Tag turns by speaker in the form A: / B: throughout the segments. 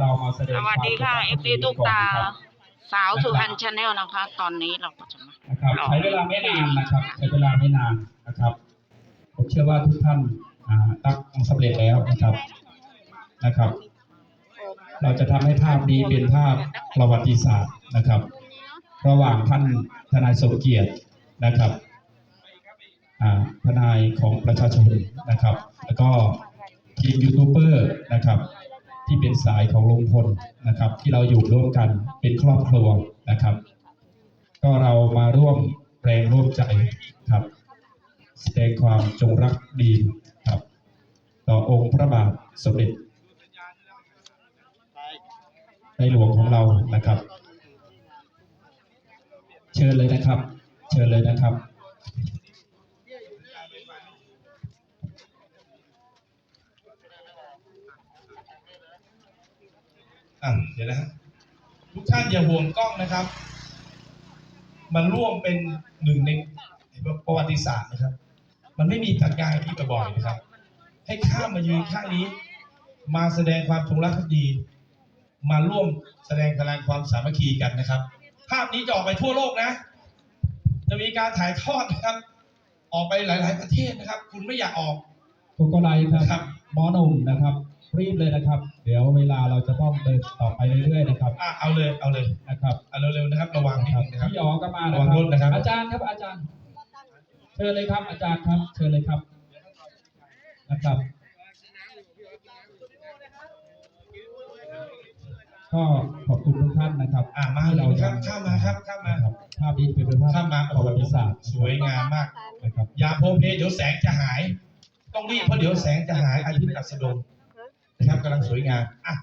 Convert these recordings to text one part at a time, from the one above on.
A: เรามาแสด
B: ส
A: ง
B: วัสดีค่ะ
A: วาม
B: เอฟ
A: จง
B: ดี
A: รั
B: ตุ๊กตา
A: ก่อนนะครับ
B: สาวสุพรรณชาแนลนะคะ ตอนนี้เราก็จะมา
A: นะครับใช้เวลาไม่นานนะครับใช้เวลาไม่นานนะครับ ผมเชื่อว่าทุกท่านอ่าตั้งความสำเร็จแล้วนะครับนะครับ เราจะทำให้ภาพนี้เป็นภาพประวัติศาสตร์นะครับ ระหว่างท่านทนายสมเกียรตินะครับอ่าทนายของประชาชนนะครับ แล้วก็ทีมยูทูบเบอร์นะครับ ที่เป็นสายของลุงพลนะครับ ที่เราอยู่ร่วมกันเป็นครอบครัวนะครับ ก็เรามาร่วมแรงร่วมใจครับ แสดงความจงรักดีครับ ต่อองค์พระบาทสมเด็จในหลวงของเรานะครับ เชิญเลยนะครับ เชิญเลยนะครับ
C: อะเดี๋ยวนะฮะทุกท่านอย่าห่วงกล้องนะครับ มันร่วมเป็นหนึ่งในประวัติศาสตร์นะครับ มันไม่มีจัดงานที่บ่อยๆนะครับ ให้ข้ามมายืนข้างนี้ มาแสดงความจงรักภักดี มาร่วมแสดงพลังความสามัคคีกันนะครับ ภาพนี้จะออกไปทั่วโลกนะ จะมีการถ่ายทอดนะครับ ออกไปหลาย ๆ ประเทศนะครับ คุณไม่อยากออก
A: โกโกไลค
C: ครั
A: รับบหมอหนุ่มนะครับ รีบเลยนะครับ เดี๋ยวเวลาเราจะต้องเดินต่อไปเรื่อยๆนะครับ
C: อะเอาเลยเอาเลย
A: นะครับ
C: เอาเร็วๆนะครับ ระวังนิด
A: ครับ
C: นึงนะครับ
A: พี่อ๋อก็มานะ
C: ระวัง
A: ครั
C: รถนะครับ
A: อาจารย์ครับอาจารย์ เชิญเลยครับอาจารย์ครับ เชิญเลยครับนะครับ ก็ขอบคุณทุกท่านนะครับ
C: อะมาเลยนะครับข้ามมาครับข้ามมา
A: ครับภาพนี้เป็นภาพ
C: ข้ามมา
A: ประวัติศาสตร์
C: สวยงามมาก
A: นะครับ
C: อย่าโพเพเดี๋ยวแสงจะหาย ต้องรีบเพราะเดี๋ยวแสงจะหายอาทิตย์อัสดง นะครับกำลังสวยงามอะ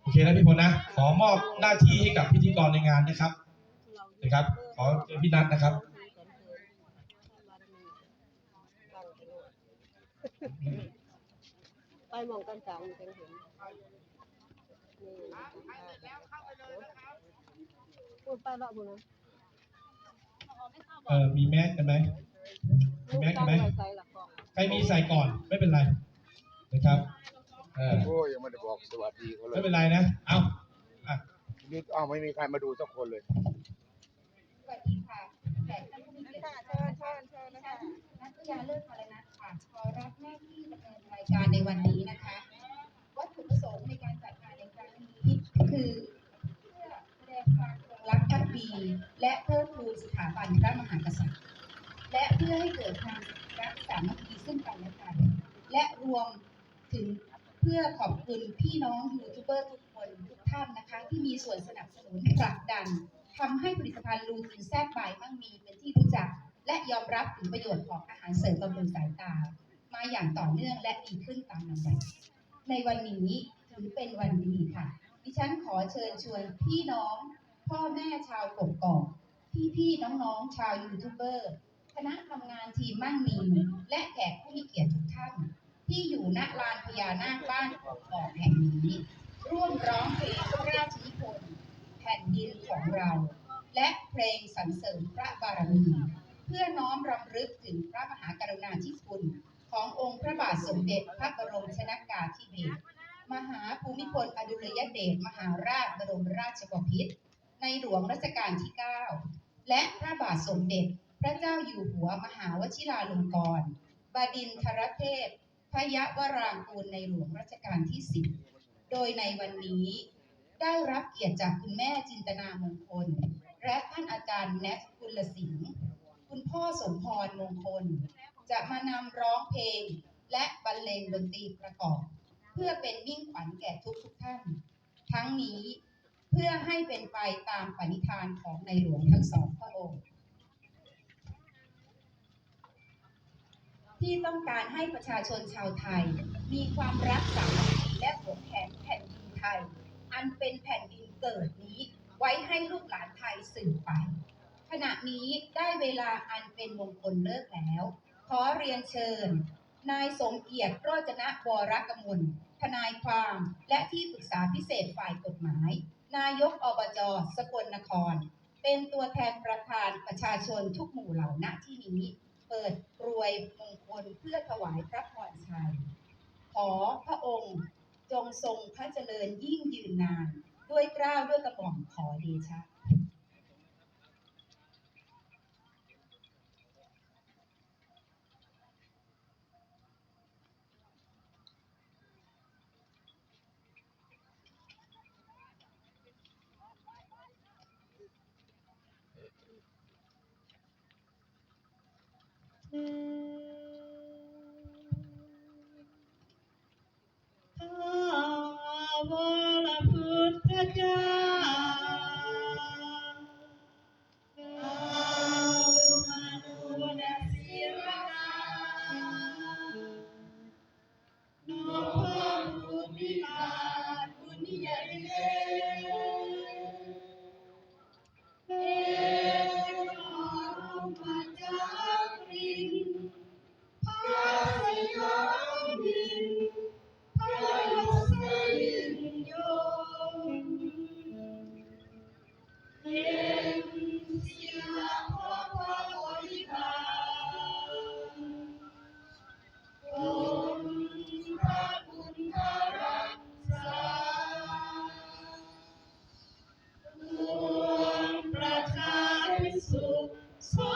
C: โอเคนะพี่พลนะ ขอมอบหน้าที่ให้กับพิธีกรในงานนะครับ นะครับ ขอเชิญพี่นัทนะครับ
D: ไปมองกันจังจังเห็นนี่พูดไปละบุญนะ
C: เออมีแมสกันไหมมีแมสกันไหม
D: ใส่หลักกอง
C: ใครมีใส่ก่อนไม่เป็นไรนะครับ เออ
E: โอ้ยยังไม่ได้บอกสวัสดีเขาเล
C: ไม่
E: ย
C: เป็นไรนะ เอาอะ
E: นี่อ้าวไม่มีใครมาดูสักคนเลย
F: สวัสดีค่ะแขกท่านผู้มีเกียรติทุกท่านนะคะดิฉันนัทยาเลิศพลนัทค่ะขอรับหน้าที่ดำเนินรายการในวันนี้นะคะ วัตถุประสงค์ในการจัดงานในครั้งนี้คือเพื่อแสดงความจงรักภักดีและเพิ่มพูนสถาบันพระมหากษัตริย์ และเพื่อให้เกิดความรักสามัคคีซึ่งกันและกัน และรวมถึงเพื่ อขอบคุณพี่น้องยูทูบเบอร์ทุกคนทุกท่านนะคะ ที่มีส่วนสนับสนุนผลักดันทำให้ผลิตภัณฑ์ลูทินแซบบายมั่งมีเป็นที่รู้จัก และยอมรับถึงประโยชน์ของอาหารเสริมบำรุงสายตา มาอย่างต่อเนื่องและดีขึ้นตามลำดับในวันนี้ถือเป็นวันดีค่ะ ดิฉันขอเชิญชวนพี่น้อง พ่อแม่ชาวกกอกพี่พี่ๆน้องๆชาวยูทูบเบอร์คณะทำงานทีมมั่งมีและแขกผู้มีเกียรติทุกท่าน ที่อยู่ณลานพญานาคบ้านกอกแห่งนี้ ร่วมร้องเพลงพระราชนิพนธ์แผ่นดินของเรา และเพลงสรรเสริญพระบารมี เพื่อน้อมรำลึกถึงพระมหากรุณาธิคุณขององค์พระบาทสมเด็จพระบรมชนากาธิเบศรมหาภูมิพลอดุลยเดชมหาราชบรมราชบพิตรในหลวงรัชกาลที่ 9 และพระบาทสมเด็จ พระเจ้าอยู่หัวมหาวชิราลงกรณบดินทรเทพ พยวรางกูลในหลวงรัชกาลที่10โดยในวันนี้ได้รับเกียรติจากคุณแม่จินตนามงคล และท่านอาจารย์แนทกุลสิงห์คุณพ่อสมพรมงคล จะมานำร้องเพลง และบรรเลงดนตรีประกอบ เพื่อเป็นมิ่งขวัญแก่ทุกทุกท่าน ทั้งนี้เพื่อให้เป็นไปตามปณิธานของในหลวงทั้งสองพระองค์ ที่ต้องการให้ประชาชนชาวไทย มีความรักสามัคคีและหวงแหนแผ่นดินไทย อันเป็นแผ่นดินเกิดนี้ไว้ให้ลูกหลานไทยสืบไป ขณะนี้ได้เวลาอันเป็นมงคลเลิกแล้ว ขอเรียนเชิญ นายสมเกียรติโรจนะวรกมลทนายความและที่ปรึกษาพิเศษฝ่ายกฎหมาย นายกอบจสกลนคร เป็นตัวแทนประธานประชาชนทุกหมู่เหล่าณที่นี้ เปิดกรวยมงคลเพื่อถวายพระพรชัย ขอพระองค์จงทรงพระเจริญยิ่งยืนนาน ด้วยเกล้าวด้วยกระหม่อมขอเดชะ
G: ข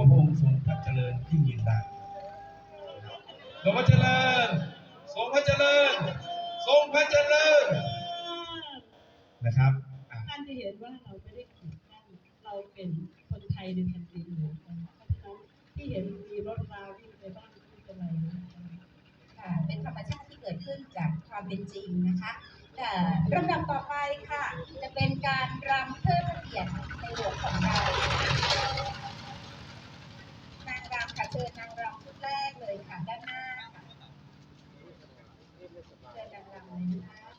G: ขอพระองค์ทรงพระเจริญยิ่งยืนนา
C: นทรงพระเจริญทรงพระเจริญทรงพระเจริญนะครับ
G: ท่านจะเห็นว่าเราไม่ได้ขีดกั้นเราเป็นคนไทยในแผ่นดินเหมือนกันเพราะฉะนั้นที่เห็นมีรถราวิ่งไปบ้างไม่เป็นไร
F: ค่ะเป็นธรรมชาติที่เกิดขึ้นจากความเป็นจริงนะคะแต่ลำดับต่อไปค่ะ จะเป็นการรำเทิดพระเกียรติในหลวงของเรา นางรำค่ะเชิญนางรำชุดแรกเลยค่ะ ด้านหน้าค่ะเชิญนางรำเลยนะคะ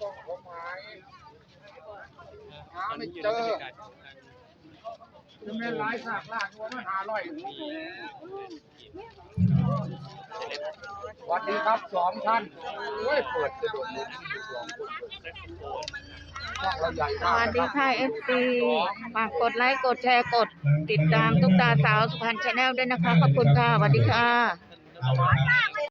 E: กล้องผมหาย หาไม่เจอจะไม่ร้ายสากลากว่ามันหาร่อยสวัสดีครับสองท่านเฮ้ยเปิดจะโดนลุ้นสองคนช่องเราใหญ่
B: ส
E: มาก
B: วัสดีค่ะเอฟซีฝากกดไลค์กดแชร์กด ติดตามตุ๊กตาสาวสุพรรณชาแนลด้วยนะคะ ขอบคุณค่ะสวัสดีค่ะ
C: เอาละครับ